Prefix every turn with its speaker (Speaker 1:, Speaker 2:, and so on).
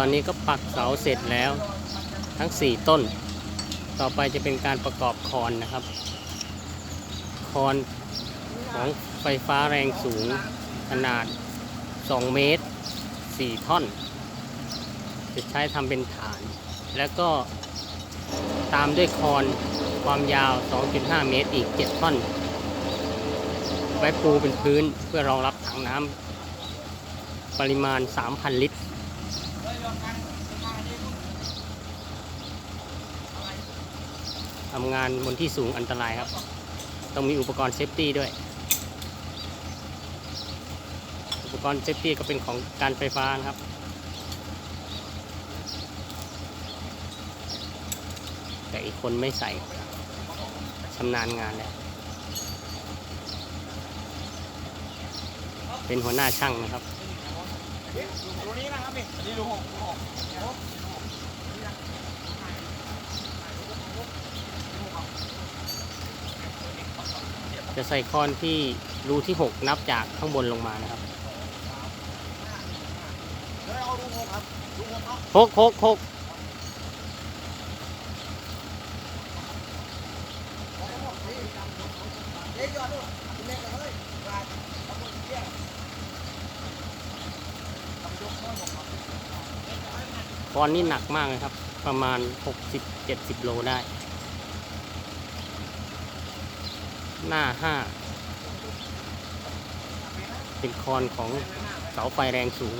Speaker 1: ตอนนี้ก็ปักเสาเสร็จแล้วทั้ง 4 ต้น ต่อไปจะเป็นการประกอบคอนนะครับ คอนของไฟฟ้าแรงสูงขนาด 2 เมตร 4 ท่อน จะใช้ทำเป็นฐาน แล้วก็ตามด้วยคอนความยาว 2.5 เมตรอีก 7 ท่อน ไว้ปูเป็นพื้นเพื่อรองรับถังน้ำปริมาณ 3,000 ลิตร ทำงานบนที่สูงอันตรายครับ ต้องมีอุปกรณ์เซฟตี้ด้วย อุปกรณ์เซฟตี้ก็เป็นของการไฟฟ้านะครับ แต่อีกคนไม่ใส่ชำนาญงานแล้วเป็นหัวหน้าช่างนะครับ
Speaker 2: ตรงนี้นะครับนี่นี่ดูหกหก
Speaker 1: จะใส่คอนที่รูที่ 6 นับจากข้างบนลงมานะครับ
Speaker 2: หกหก
Speaker 1: หก
Speaker 2: เดี๋ยวยอดดูเล็กเลยเอาหมดเที่ยง
Speaker 1: คอนนี่หนักมากเลยครับ ประมาณ 60-70 โลได้ หน้า 5 เป็นคอนของเสาไฟแรงสูง